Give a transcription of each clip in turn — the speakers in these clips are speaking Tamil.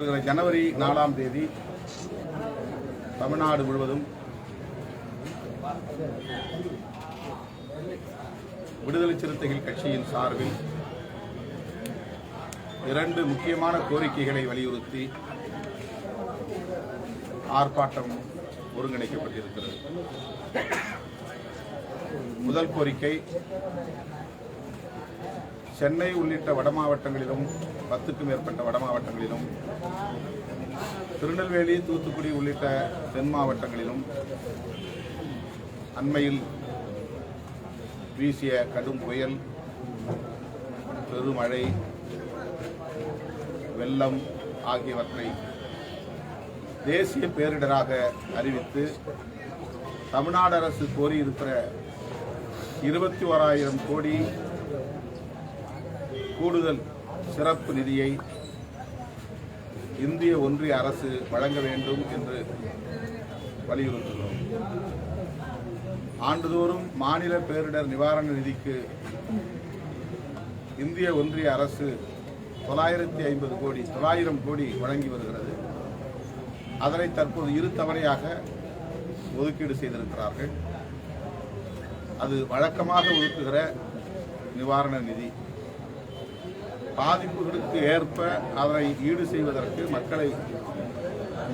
ஜனவரி நாலாம் தேதி தமிழ்நாடு முழுவதும் விடுதலை சிறுத்தைகள் கட்சியின் சார்பில் இரண்டு முக்கியமான கோரிக்கைகளை வலியுறுத்தி ஆர்ப்பாட்டம் ஒருங்கிணைக்கப்பட்டிருக்கிறது. முதல் கோரிக்கை சென்னை உள்ளிட்ட வட மாவட்டங்களிலும் பத்துக்கும் மேற்பட்ட வட மாவட்டங்களிலும் திருநெல்வேலி தூத்துக்குடி உள்ளிட்ட தென் மாவட்டங்களிலும் அண்மையில் வீசிய கடும் புயல் பெருமழை வெள்ளம் ஆகியவற்றை தேசிய பேரிடராக அறிவித்து தமிழ்நாடு அரசு கோரியிருக்கிற இருபத்தி ஓராயிரம் கோடி கூடுதல் சிறப்பு நிதியை இந்திய ஒன்றிய அரசு வழங்க வேண்டும் என்று வலியுறுத்துகிறோம். ஆண்டுதோறும் மாநில பேரிடர் நிவாரண நிதிக்கு இந்திய ஒன்றிய அரசு தொள்ளாயிரத்தி ஐம்பது கோடி தொள்ளாயிரம் கோடி வழங்கி வருகிறது. அதனை தற்போது இரு தவணையாக ஒதுக்கீடு செய்திருக்கிறார்கள். அது வழக்கமாக ஒதுக்குகிற நிவாரண நிதி. பாதிப்புகளுக்கு ஏற்ப அதனை ஈடு செய்வதற்கு மக்களை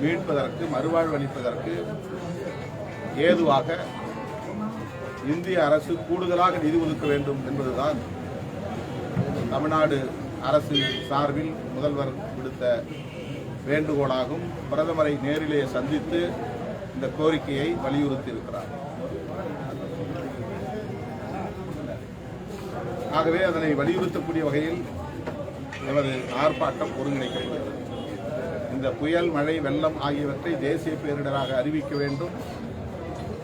மீட்பதற்கு மறுவாழ்வளிப்பதற்கு ஏதுவாக இந்திய அரசு கூடுதலாக நிதி ஒதுக்க வேண்டும் என்பதுதான் தமிழ்நாடு அரசு சார்பில் முதல்வர் விடுத்த வேண்டுகோளாகும். பிரதமரை நேரிலே சந்தித்து இந்த கோரிக்கையை வலியுறுத்தி இருக்கிறார் ஆகவே அதனை வலியுறுத்தக்கூடிய வகையில் எமது ஆர்ப்பாட்டம் ஒருங்கிணைக்கப்படுகிறது இந்த புயல் மழை வெள்ளம் ஆகியவற்றை தேசிய பேரிடராக அறிவிக்க வேண்டும்.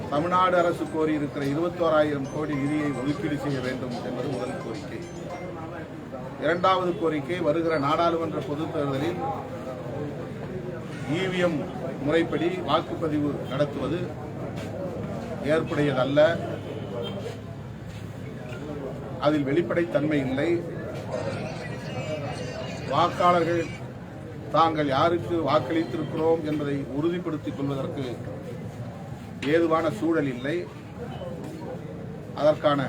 தமிழ்நாடு அரசு கோரியிருக்கிற இருபத்தோராயிரம் கோடி நிதியை ஒதுக்கீடு செய்ய வேண்டும் என்பது முதல் கோரிக்கை. இரண்டாவது கோரிக்கை வருகிற நாடாளுமன்ற பொதுத் தேர்தலில் இவிஎம் முறைப்படி வாக்குப்பதிவு நடத்துவது ஏற்புடையதல்ல. அதில் வெளிப்படைத்தன்மை இல்லை. வாக்காளர்கள் தாங்கள் யாருக்கு வாக்களித்திருக்கிறோம் என்பதை உறுதிப்படுத்திக் கொள்வதற்கு ஏதுவான சூழல் இல்லை. அதற்கான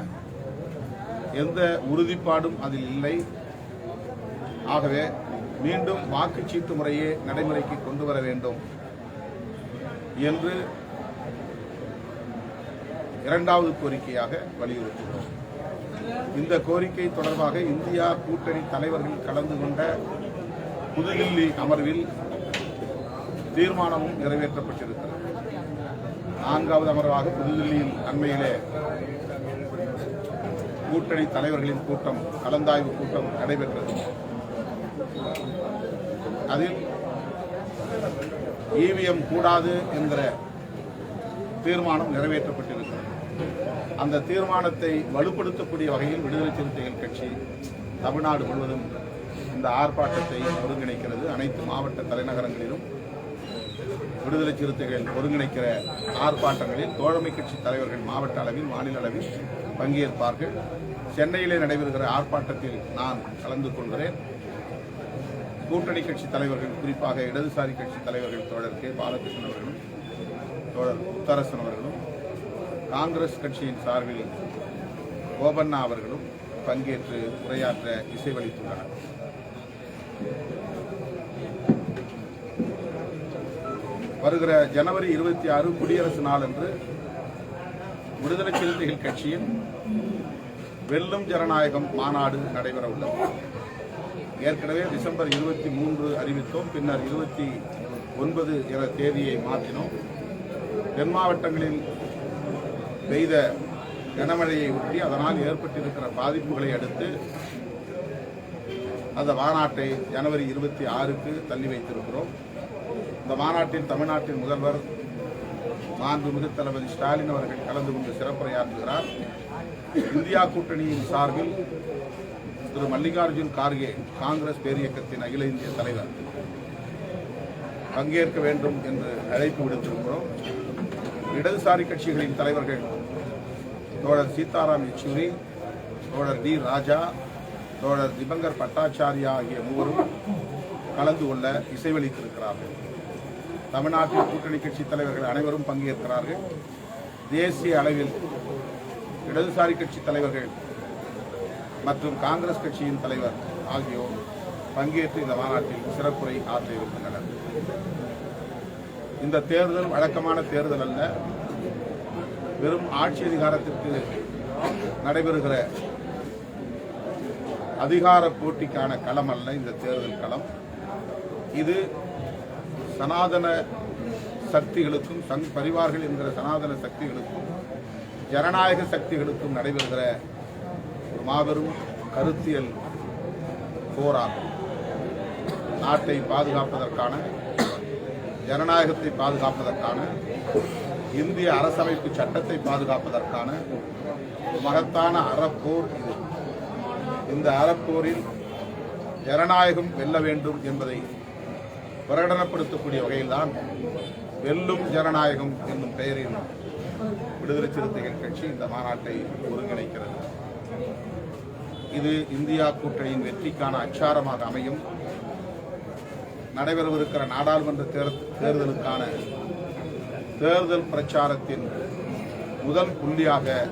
எந்த உறுதிப்பாடும் அதில் இல்லை. ஆகவே மீண்டும் வாக்குச்சீட்டு முறையே நடைமுறைக்கு கொண்டு வர வேண்டும் என்று இரண்டாவது கோரிக்கையாக வலியுறுத்துகிறோம். இந்த கோரிக்கை தொடர்பாக இந்தியா கூட்டணி தலைவர்கள் கலந்து கொண்ட புதுதில்லி அமர்வில் தீர்மானமும் நிறைவேற்றப்பட்டிருக்கிறது. நான்காவது அமர்வாக புதுதில்லியில் அண்மையிலே கூட்டணி தலைவர்களின் கூட்டம் கலந்தாய்வு கூட்டம் நடைபெற்றது. அதில் இவிஎம் கூடாது என்கிற தீர்மானம் நிறைவேற்றப்பட்டிருக்கிறது. அந்த தீர்மானத்தை வலுப்படுத்தக்கூடிய வகையில் விடுதலை சிறுத்தைகள் கட்சி தமிழ்நாடு முழுவதும் இந்த ஆர்ப்பாட்டத்தை ஒருங்கிணைக்கிறது. அனைத்து மாவட்ட தலைநகரங்களிலும் விடுதலை சிறுத்தைகள் ஒருங்கிணைக்கிற ஆர்ப்பாட்டங்களில் தோழமை கட்சி தலைவர்கள் மாவட்ட அளவில் மாநில அளவில் பங்கேற்பார்கள். சென்னையிலே நடைபெறுகிற ஆர்ப்பாட்டத்தில் நான் கலந்து கொள்கிறேன். கூட்டணி கட்சி தலைவர்கள் குறிப்பாக இடதுசாரி கட்சி தலைவர்கள் தோழர் கே. பாலகிருஷ்ணன் அவர்களும் தோழர் முத்தரசன் அவர்களும் காங்கிரஸ் கட்சியின் சார்பில் கோபண்ணா அவர்களும் பங்கேற்று உரையாற்ற இசைவளித்துள்ளனர். வருகிற ஜனவரி இருபத்தி ஆறு குடியரசு நாள் அன்று விடுதலை சிறுத்தைகள் கட்சியின் வெல்லும் ஜனநாயகம் மாநாடு நடைபெற உள்ளது. ஏற்கனவே டிசம்பர் இருபத்தி மூன்று அறிவித்தோம் பின்னர் இருபத்தி ஒன்பது என தேதியை மாற்றினோம். தென் மாவட்டங்களில் பெய்த கனமழையை ஒட்டி அதனால் ஏற்பட்டிருக்கிற பாதிப்புகளை அடுத்து அந்த மாநாட்டை ஜனவரி இருபத்தி ஆறுக்கு தள்ளி வைத்திருக்கிறோம். இந்த மாநாட்டில் தமிழ்நாட்டின் முதல்வர் மாண்புமிகு தளபதி ஸ்டாலின் அவர்கள் கலந்து கொண்டு சிறப்புரையாற்றுகிறார். இந்தியா கூட்டணியின் சார்பில் திரு மல்லிகார்ஜுன் கார்கே காங்கிரஸ் பேரியக்கத்தின் அகில இந்திய தலைவர் பங்கேற்க வேண்டும் என்று அழைப்பு விடுத்திருக்கிறோம். இடதுசாரி கட்சிகளின் தலைவர்கள் தோழர் சீதாராம் யெச்சூரி தோழர் டி ராஜா தோழர் திபங்கர் பட்டாச்சாரியா ஆகிய மூவரும் கலந்து கொள்ள இசைவளித்திருக்கிறார்கள். தமிழ்நாட்டில் கூட்டணி கட்சி தலைவர்கள் அனைவரும் பங்கேற்கிறார்கள். தேசிய அளவில் இடதுசாரி கட்சி தலைவர்கள் மற்றும் காங்கிரஸ் கட்சியின் தலைவர் ஆகியோர் பங்கேற்று இந்த மாநாட்டில் சிறப்புரை ஆற்றியிருக்கின்றனர். இந்த தேர்தல் வழக்கமான தேர்தல் அல்ல. வெறும் ஆட்சி அதிகாரத்திற்கு நடைபெறுகிற அதிகார போட்டிக்கான களம் அல்ல இந்த தேர்தல் களம். இது சனாதன சக்திகளுக்கும் சங் பரிவார்கள் என்கிற சனாதன சக்திகளுக்கும் ஜனநாயக சக்திகளுக்கும் நடைபெறுகிற ஒரு மாபெரும் கருத்தியல் போராகும் நாட்டை பாதுகாப்பதற்கான ஜனநாயகத்தை பாதுகாப்பதற்கான இந்திய அரசமைப்பு சட்டத்தை பாதுகாப்பதற்கான ஒரு மகத்தான அறப்போர் இது. இந்த அறப்போரில் ஜனநாயகம் வெல்ல வேண்டும் என்பதை பிரகடனப்படுத்தக்கூடிய வகையில்தான் வெல்லும் ஜனநாயகம் என்னும் பெயரில் விடுதலை சிறுத்தைகள் கட்சி இந்த மாநாட்டை ஒருங்கிணைக்கிறது. இது இந்தியா கூட்டணியின் வெற்றிக்கான அச்சாரமாக அமையும். நடைபெறவிருக்கிற நாடாளுமன்ற தேர்- தேர்தலுக்கான தேர்தல் பிரச்சாரத்தின் முதல் புள்ளியாக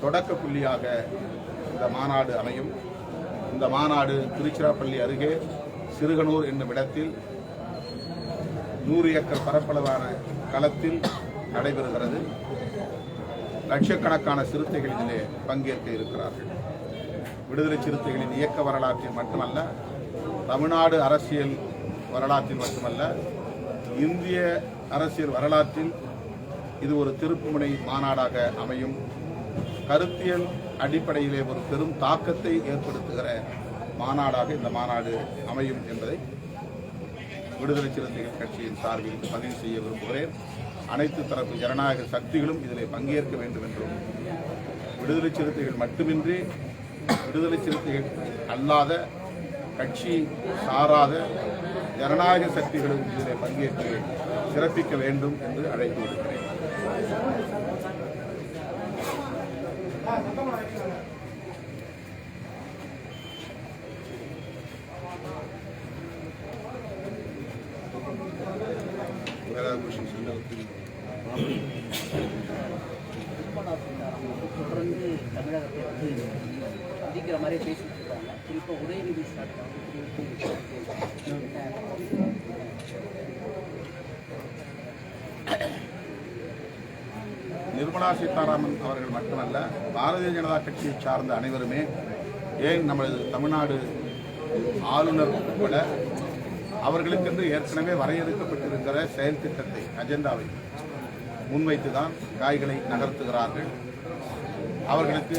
தொடக்க புள்ளியாக இந்த மாநாடு அமையும். இந்த மாநாடு திருச்சிராப்பள்ளி அருகே சிறுகனூர் என்னும் இடத்தில் நூறு ஏக்கர் பரப்பளவான களத்தில் நடைபெறுகிறது. லட்சக்கணக்கான சிறுத்தைகள் இதிலே பங்கேற்க இருக்கிறார்கள். விடுதலை சிறுத்தைகளின் இயக்க வரலாற்றில் மட்டுமல்ல தமிழ்நாடு அரசியல் வரலாற்றில் மட்டுமல்ல இந்திய அரசியல் வரலாற்றில் இது ஒரு திருப்புமுனை மாநாடாக அமையும். கருத்தியல் அடிப்படையிலே ஒரு பெரும் தாக்கத்தை ஏற்படுத்துகிற மாநாடாக இந்த மாநாடு அமையும் என்பதை விடுதலை சிறுத்தைகள் கட்சியின் சார்பில் பதிவு செய்ய விரும்புகிறேன். அனைத்து தரப்பு ஜனநாயக சக்திகளும் இதிலே பங்கேற்க வேண்டும் என்றும் விடுதலை சிறுத்தைகள் மட்டுமின்றி விடுதலை சிறுத்தைகள் அல்லாத கட்சி சாராத ஜனநாயக சக்திகளும் இதிலே பங்கேற்று சிறப்பிக்க வேண்டும் என்று அழைப்பு விடுக்கிறேன் தொடர்ந்து தமிழகத்தை வந்து இடிக்கிற மாதிரி பேசி இருக்காங்க இப்போ உதயநிதி நிர்மலா சீதாராமன் அவர்கள் மட்டுமல்ல பாரதிய ஜனதா கட்சியை சார்ந்த அனைவருமே ஏன் நமது தமிழ்நாடு ஆளுநர் உட்பட அவர்களுக்கென்று ஏற்கனவே வரையறுக்கப்பட்டிருக்கிற செயல் திட்டத்தை அஜெண்டாவை முன்வைத்துதான் காய்களை நகர்த்துகிறார்கள். அவர்களுக்கு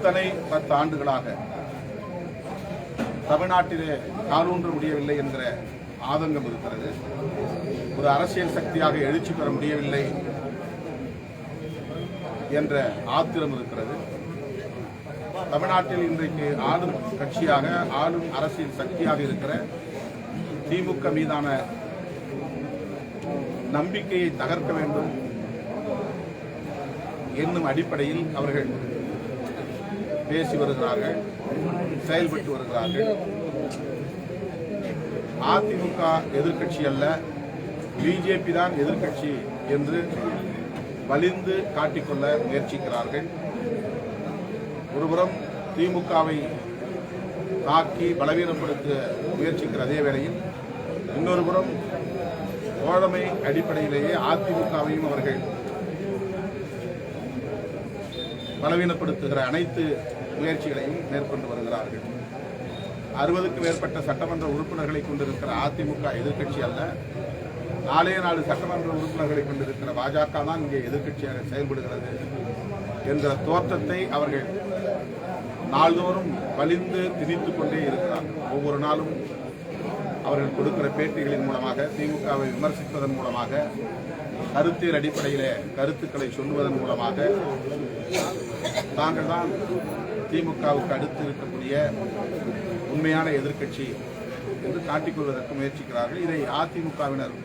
இத்தனை பத்து ஆண்டுகளாக தமிழ்நாட்டிலே காலூன்ற முடியவில்லை என்கிற ஆதங்கம் இருக்கிறது. ஒரு அரசியல் சக்தியாக எழுச்சி பெற முடியவில்லை என்ற ஆத்திரம் இருக்கிறது. தமிழ்நாட்டில் இன்றைக்கு ஆளும் கட்சியாக ஆளும் அரசியல் சக்தியாக இருக்கிற திமுக மீதான நம்பிக்கையை தகர்க்க வேண்டும். என்னும் அடிப்படையில் அவர்கள் பேசி வருகிறார்கள் செயல்பட்டு வருகிறார்கள். அதிமுக எதிர்கட்சி அல்ல பிஜேபி தான் எதிர்க்கட்சி என்று வலிந்து காட்டிக்கொள்ள முயற்சிக்கிறார்கள். ஒருபுறம் திமுகவை தாக்கி பலவீனப்படுத்த முயற்சிக்கிற அதே வேளையில் இன்னொரு புறம் தோழமை அடிப்படையிலேயே அதிமுகவையும் அவர்கள் பலவீனப்படுத்துகிற அனைத்து முயற்சிகளையும் மேற்கொண்டு வருகிறார்கள். அறுபதுக்கும் மேற்பட்ட சட்டமன்ற உறுப்பினர்களை கொண்டிருக்கிற அதிமுக எதிர்க்கட்சி அல்ல நாலே நாலு சட்டமன்ற உறுப்பினர்களை கொண்டிருக்கிற பாஜக தான் இங்கே எதிர்க்கட்சியாக செயல்படுகிறது என்ற தோற்றத்தை அவர்கள் நாள்தோறும் வலிந்து திணித்துக் கொண்டே இருக்கிறார்கள் ஒவ்வொரு நாளும் அவர்கள் கொடுக்கிற பேட்டிகளின் மூலமாக திமுகவை விமர்சிப்பதன் மூலமாக கருத்தியல் அடிப்படையிலே கருத்துக்களை சொல்லுவதன் மூலமாக தாங்கள் தான் திமுகவுக்கு அடுத்து இருக்கக்கூடிய உண்மையான எதிர்க்கட்சி என்று காட்டிக்கொள்வதற்கு முயற்சிக்கிறார்கள். இதை அதிமுகவினர்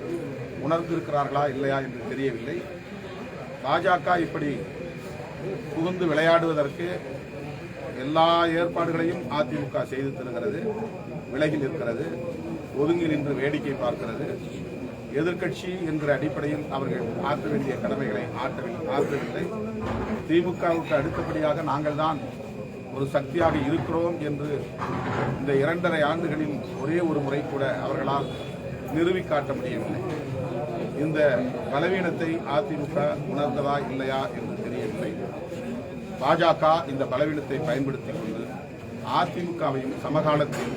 உணர்ந்திருக்கிறார்களா இல்லையா என்று தெரியவில்லை. பாஜக இப்படி புகுந்து விளையாடுவதற்கு எல்லா ஏற்பாடுகளையும் அதிமுக செய்து தருகிறது. விலகில் இருக்கிறது. ஒதுங்கி நின்று வேடிக்கை பார்க்கிறது. எதிர்க்கட்சி என்ற அடிப்படையில் அவர்கள் ஆற்ற வேண்டிய கடமைகளை ஆற்றவில்லை ஆற்றவில்லை. திமுகவுக்கு அடுத்தபடியாக நாங்கள் தான் ஒரு சக்தியாக இருக்கிறோம் என்று இந்த இரண்டரை ஆண்டுகளில் ஒரே ஒரு முறை கூட அவர்களால் நிறுவி காட்ட முடியவில்லை. இந்த பலவீனத்தை அதிமுக உணர்ந்ததா இல்லையா என்று தெரியவில்லை. பாஜக இந்த பலவீனத்தை பயன்படுத்திக் கொண்டு அதிமுகவையும் சமகாலத்தில்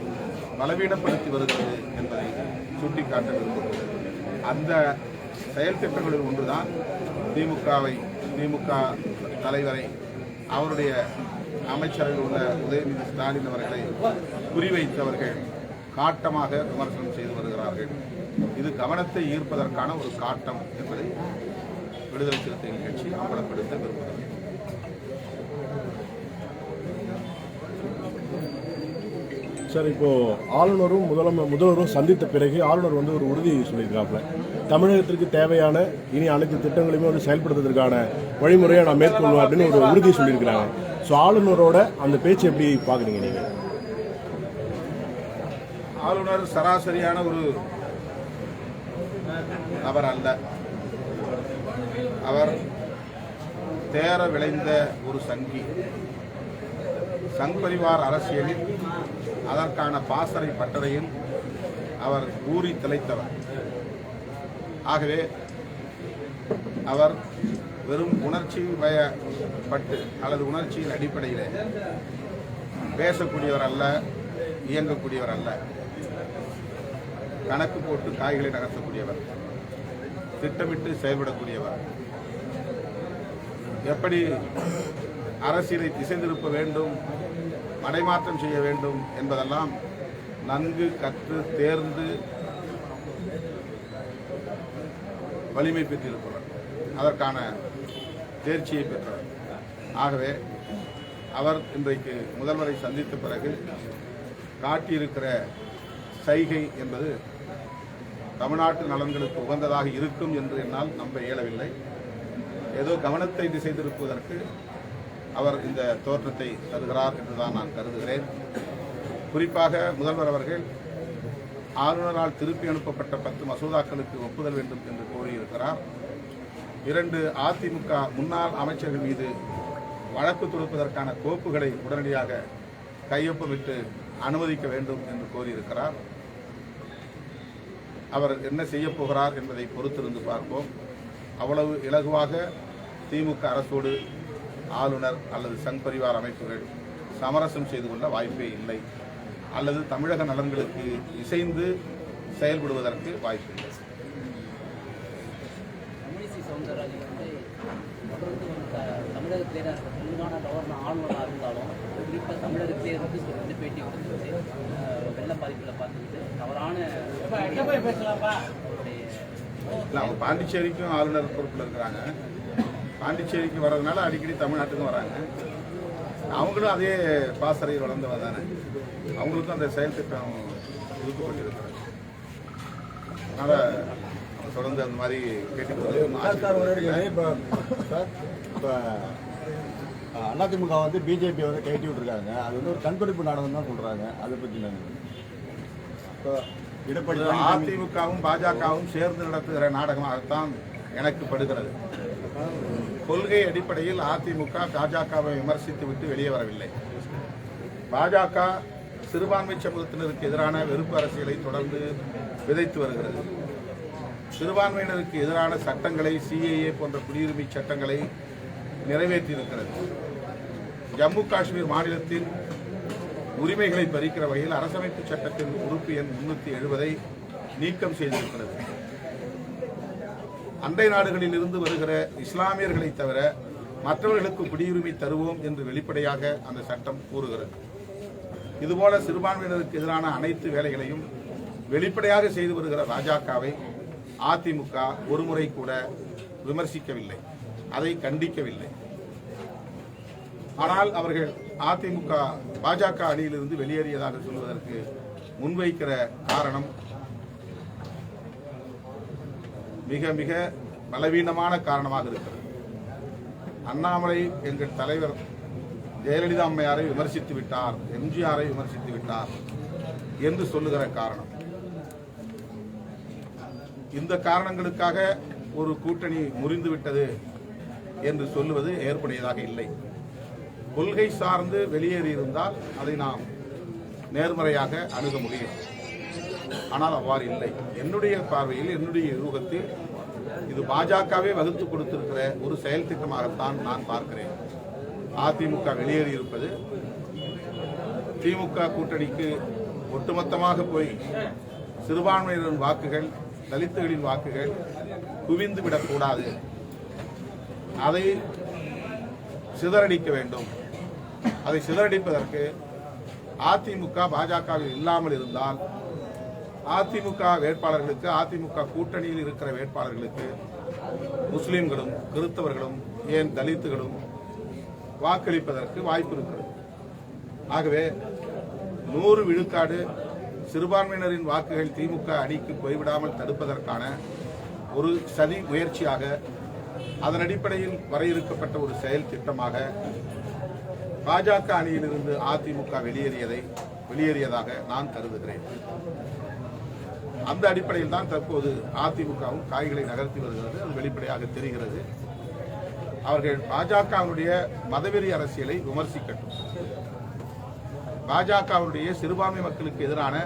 பலவீனப்படுத்தி வருகிறது என்பதை சுட்டிக்காட்ட விரும்புகிறது அந்த செயல் திட்டங்களில் ஒன்றுதான் திமுகவை திமுக தலைவரை அவருடைய அமைச்சரவையில் உள்ள உதயநிதி ஸ்டாலின் அவர்களை குறிவைத்தவர்கள் காட்டமாக விமர்சனம் செய்து வருகிறார்கள். இது கவனத்தை ஈர்ப்பதற்கான ஒரு காட்டம் என்பதை விடுதலை சிறுத்தைகள் கட்சி அம்பலப்படுத்த விரும்புகிறது. சார் இப்போ ஆளுநரும் முதலம முதல்வரும் சந்தித்த பிறகு ஆளுநர் வந்து ஒரு உறுதி சொல்லியிருக்காப்புல. தமிழகத்திற்கு தேவையான இனி அனைத்து திட்டங்களையுமே வந்து செயல்படுத்துவதற்கான வழிமுறையை நான் மேற்கொள்வேன் அப்படின்னு ஒரு உறுதி சொல்லியிருக்கிறாங்க. ஸோ ஆளுநரோட அந்த பேச்சு எப்படி பார்க்குறீங்க நீங்கள் ஆளுநர் சராசரியான ஒரு நபர் அல்ல. அவர் தேர விளைந்த ஒரு சங்கி. சங் பரிவார் அரசியலில் அதற்கான பாசறை பட்டறையில் அவர் ஊறி திளைத்தவர். ஆகவே அவர் வெறும் உணர்ச்சி வயப்பட்டு அல்லது உணர்ச்சியின் அடிப்படையில் பேசக்கூடியவர் அல்ல இயங்கக்கூடியவர் அல்ல. கணக்கு போட்டு காய்களை நகர்த்தக்கூடியவர் திட்டமிட்டு செயல்படக்கூடியவர். எப்படி அரசியலை திசை திருப்ப வேண்டும் மடைமாற்றம் செய்ய வேண்டும் என்பதெல்லாம் நன்கு கற்று தேர்ந்து வலிமை பெற்றிருப்பவர். அதற்கான தேர்ச்சியை பெற்றவர் ஆகவே அவர் இன்றைக்கு முதல்வரை சந்தித்த பிறகு காட்டியிருக்கிற சைகை என்பது தமிழ்நாட்டு நலன்களுக்கு உகந்ததாக இருக்கும் என்று என்னால் நம்ப இயலவில்லை. ஏதோ கவனத்தை திசை திருப்புவதற்கு அவர் இந்த தோற்றத்தை தருகிறார் என்றுதான் நான் கருதுகிறேன். குறிப்பாக முதல்வர் அவர்கள் ஆளுநரால் திருப்பி அனுப்பப்பட்ட பத்து மசோதாக்களுக்கு ஒப்புதல் வேண்டும் என்று கோரியிருக்கிறார். இரண்டு அதிமுக முன்னாள் அமைச்சர்கள் மீது வழக்கு தொடுப்பதற்கான கோப்புகளை உடனடியாக கையொப்பமிட்டு அனுமதிக்க வேண்டும் என்று கோரியிருக்கிறார். அவர் என்ன செய்ய போகிறார் என்பதை பொறுத்திருந்து பார்ப்போம். அவ்வளவு இலகுவாக திமுக அரசோடு ஆளுநர் அல்லது சங் பரிவார் அமைப்புகள் சமரசம் செய்து கொள்ள வாய்ப்பே இல்லை. அல்லது தமிழக நலன்களுக்கு இசைந்து செயல்படுவதற்கு வாய்ப்பில்லை தமிழிசை சவுந்தரராஜன் வந்து தொடர்ந்து வந்து த- தமிழகத்திலே தான் இருக்க தெலுங்கானா கவர்னர் ஆளுநராக இருந்தாலும் குறிப்பாக தமிழகத்திலே இருந்து தொடர்ந்து பேட்டி கொடுத்துட்டு வெள்ள பாதிப்பில் பார்த்துக்கிட்டு தவறான அவருடைய பாண்டிச்சேரிக்கும் ஆளுநர் பொறுப்பில் இருக்கிறாங்க. பாண்டிச்சேரிக்கு வர்றதுனால அடிக்கடி தமிழ்நாட்டுக்கும் வராங்க. அவங்களும் அதே பாசறையில் வளர்ந்தவங்க தானே. அவங்களுக்கும் அந்த செயல் திட்டம் ஒதுக்கப்பட்டிருக்கிறது. அதனால் தொடர்ந்து அந்த மாதிரி கேட்டுக்கொண்டு இப்போ அதிமுக வந்து பிஜேபி வந்து கைட்டி விட்டுருக்காங்க. அது வந்து ஒரு கண்துடைப்பு நாடகம் தான் சொல்கிறாங்க அதை பற்றி நான் இப்போ எடப்பாடி அதிமுகவும் பாஜகவும் சேர்ந்து நடத்துகிற நாடகமாகத்தான் எனக்கு படுகிறது. கொள்கை அடிப்படையில் அதிமுக பாஜகவை விமர்சித்து விட்டு வெளியே வரவில்லை. பாஜக சிறுபான்மை சமூகத்தினருக்கு எதிரான வெறுப்பு அரசியலை தொடர்ந்து விதைத்து வருகிறது. சிறுபான்மையினருக்கு எதிரான சட்டங்களை சிஏஏ போன்ற குடியுரிமை சட்டங்களை நிறைவேற்றியிருக்கிறது. ஜம்மு காஷ்மீர் மாநிலத்தின் உரிமைகளை பறிக்கிற வகையில் அரசமைப்பு சட்டத்தின் உறுப்பு எண் முன்னூத்தி எழுபதை நீக்கம் செய்திருக்கிறது. அண்டை நாடுகளில் இருந்து வருகிற இஸ்லாமியர்களை தவிர மற்றவர்களுக்கு குடியுரிமை தருவோம் என்று வெளிப்படையாக அந்த சட்டம் கூறுகிறது. இதுபோல சிறுபான்மையினருக்கு எதிரான அனைத்து வேலைகளையும் வெளிப்படையாக செய்து வருகிற பாஜகவை அதிமுக ஒருமுறை கூட விமர்சிக்கவில்லை. அதை கண்டிக்கவில்லை. ஆனால் அவர்கள் அதிமுக பாஜக அணியிலிருந்து வெளியேறியதாக சொல்வதற்கு முன்வைக்கிற காரணம் மிக மிக பலவீனமான காரணமாக இருக்கிறது. அண்ணாமலை எங்கள் தலைவர் ஜெயலலிதா அம்மையாரை விமர்சித்து விட்டார் எம்ஜிஆரை விமர்சித்து விட்டார் என்று சொல்லுகிற காரணம். இந்த காரணங்களுக்காக ஒரு கூட்டணி முறிந்துவிட்டது என்று சொல்லுவது ஏற்புடையதாக இல்லை. கொள்கை சார்ந்து வெளியேறியிருந்தால் அதை நாம் நேர்மறையாக அணுக முடியும். ஆனால் அவ்வாறு இல்லை. என்னுடைய பார்வையில் என்னுடைய யூகத்தில் இது பாஜகவே வகுத்து கொடுத்திருக்கிற ஒரு செயல் திட்டமாகத்தான் நான் பார்க்கிறேன். அதிமுக வெளியேறியிருப்பது திமுக கூட்டணிக்கு ஒட்டுமொத்தமாக போய் சிறுபான்மையினரின் வாக்குகள் தலித்துகளின் வாக்குகள் குவிந்து விடக்கூடாது அதை சிதறடிக்க வேண்டும். அதை சிதறடிப்பதற்கு அதிமுக பாஜகவில் இல்லாமல் இருந்தால் அதிமுக வேட்பாளர்களுக்கு அதிமுக கூட்டணியில் இருக்கிற வேட்பாளர்களுக்கு முஸ்லிம்களும் கிறிஸ்தவர்களும் ஏன் தலித்துகளும் வாக்களிப்பதற்கு வாய்ப்பு இருக்கிறது. ஆகவே நூறு விழுக்காடு சிறுபான்மையினரின் வாக்குகள் திமுக அணிக்கு போய்விடாமல் தடுப்பதற்கான ஒரு சதி முயற்சியாக அதன் அடிப்படையில் வரையறுக்கப்பட்ட ஒரு செயல் திட்டமாக பாஜக அணியிலிருந்து அதிமுக வெளியேறியதை வெளியேறியதாக நான் கருதுகிறேன். அந்த அடிப்படையில் தான் தற்போது அதிமுகவும் காய்களை நகர்த்தி வருகிறது. அது வெளிப்படையாக தெரிகிறது. அவர்கள் பாஜகவினுடைய மதவெறி அரசியலை விமர்சிக்கட்டும். பாஜகவுடைய சிறுபான்மை மக்களுக்கு எதிரான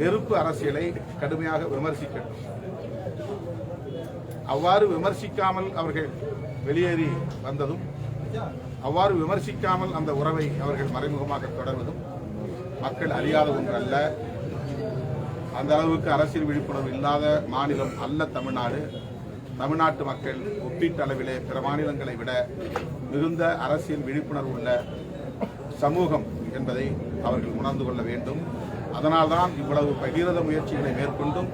வெறுப்பு அரசியலை கடுமையாக விமர்சிக்கட்டும். அவ்வாறு விமர்சிக்காமல் அவர்கள் வெளியேறி வந்ததும் அவ்வாறு விமர்சிக்காமல் அந்த உறவை அவர்கள் மறைமுகமாக தொடர்வதும் மக்கள் அறியாத ஒன்றல்ல. அந்த அளவுக்கு அரசியல் விழிப்புணர்வு இல்லாத மாநிலம் அல்ல தமிழ்நாடு. தமிழ்நாட்டு மக்கள் ஒப்பீட்டளவிலே பிற மாநிலங்களை விட மிகுந்த அரசியல் விழிப்புணர்வு உள்ள சமூகம் என்பதை அவர்கள் உணர்ந்து கொள்ள வேண்டும். அதனால்தான் இவ்வளவு பகிரத முயற்சிகளை மேற்கொண்டும்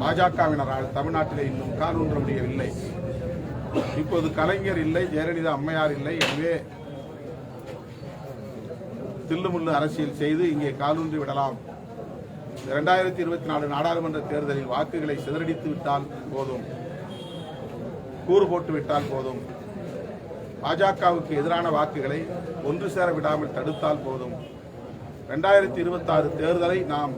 பாஜகவினரால் தமிழ்நாட்டிலே இன்னும் காலூன்ற முடியவில்லை இப்போது கலைஞர் இல்லை ஜெயலலிதா அம்மையார் இல்லை. எனவே தில்லுமுள்ளு அரசியல் செய்து இங்கே காலூன்றி விடலாம். இரண்டாயிரத்தி இருபத்தி நாலு நாடாளுமன்ற தேர்தலில் வாக்குகளை சிதறடித்து விட்டால் போதும். கூறு போட்டு விட்டால் போதும். பாஜகவுக்கு எதிரான வாக்குகளை ஒன்று சேர விடாமல் தடுத்தால் போதும். ரெண்டாயிரத்தி இருபத்தாறு தேர்தலை நாம்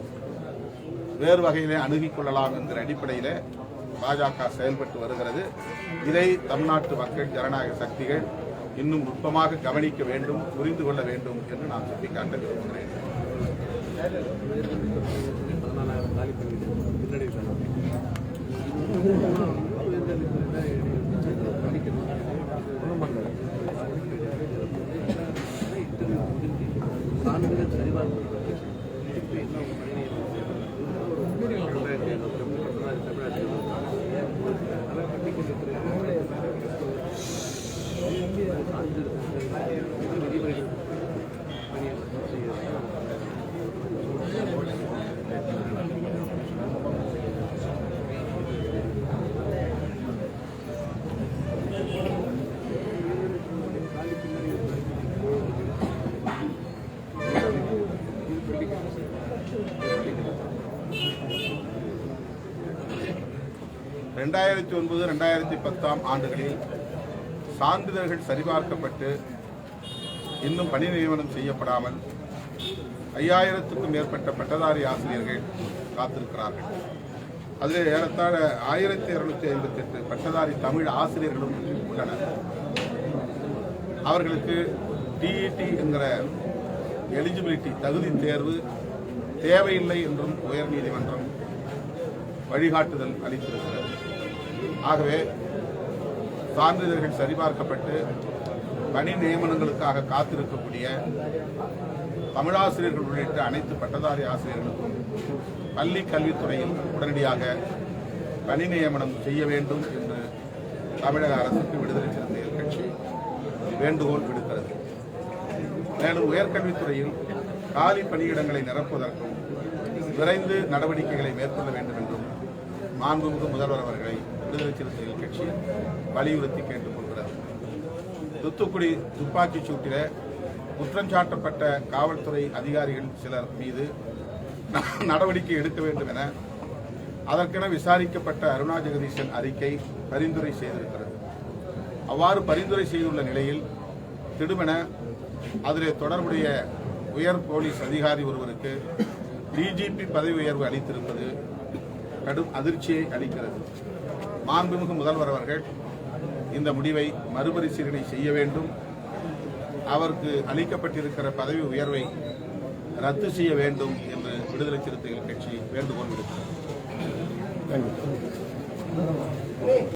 வேறு வகையிலே அணுகிக் கொள்ளலாம் என்கிற அடிப்படையிலே பாஜக செயல்பட்டு வருகிறது. இதை தமிழ்நாட்டு மக்கள் ஜனநாயக சக்திகள் இன்னும் நுட்பமாக கவனிக்க வேண்டும் புரிந்து கொள்ள வேண்டும் என்று நான் சுட்டிக்காட்ட விரும்புகிறேன். ரெண்டாயிரத்தி ஒன்பது ரெண்டாயிரத்தி பத்தாம் ஆண்டுகளில் சான்றிதழ்கள் சரிபார்க்கப்பட்டு இன்னும் பணி நியமனம் செய்யப்படாமல் ஐயாயிரத்துக்கும் மேற்பட்ட பட்டதாரி ஆசிரியர்கள் காத்திருக்கிறார்கள். அதில் ஏறத்தாழ ஆயிரத்தி இருநூத்தி ஐம்பத்தி எட்டு பட்டதாரி தமிழ் ஆசிரியர்களும் உள்ளனர். அவர்களுக்கு டிஇடி என்கிற எலிஜிபிலிட்டி தகுதி தேர்வு தேவையில்லை என்றும் உயர்நீதிமன்றம் வழிகாட்டுதல் அளித்திருக்கிறது. ஆகவே சான்றிதழ்கள் சரிபார்க்கப்பட்டு பணி நியமனங்களுக்காக காத்திருக்கக்கூடிய தமிழாசிரியர்கள் உள்ளிட்ட அனைத்து பட்டதாரி ஆசிரியர்களுக்கும் பள்ளி கல்வித்துறையில் உடனடியாக பணி நியமனம் செய்ய வேண்டும் என்று தமிழக அரசுக்கு விடுதலை சிறுத்தைகள் கட்சி வேண்டுகோள் விடுக்கிறது. மேலும் உயர்கல்வித்துறையில் காலி பணியிடங்களை நிரப்புவதற்கும் விரைந்து நடவடிக்கைகளை மேற்கொள்ள வேண்டும் என்றும் மாண்புமிகு முதல்வர் அவர்களை விடுதலை சிறுத்தைகள் கட்சி வலியுறுத்தி கேட்டுக்கொள்கிறது தூத்துக்குடி துப்பாக்கிச் சூட்டில குற்றம் சாட்டப்பட்ட காவல்துறை அதிகாரிகள் சிலர் மீது நடவடிக்கை எடுக்க வேண்டும் என அதற்கென விசாரிக்கப்பட்ட அருணா ஜெகதீசன் அறிக்கை பரிந்துரை செய்திருக்கிறது. அவ்வாறு பரிந்துரை செய்துள்ள நிலையில் திடுமென அதிலே தொடர்புடைய உயர் போலீஸ் அதிகாரி ஒருவருக்கு டிஜிபி பதவி உயர்வு அளித்திருப்பது கடும் அதிர்ச்சியை அளிக்கிறது. மாண்புமிகு முதல்வர் அவர்கள் இந்த முடிவை மறுபரிசீலனை செய்ய வேண்டும். அவருக்கு அளிக்கப்பட்டிருக்கிற பதவி உயர்வை ரத்து செய்ய வேண்டும் என்று விடுதலை சிறுத்தைகள் கட்சி வேண்டுகோள் விடுக்கிறது.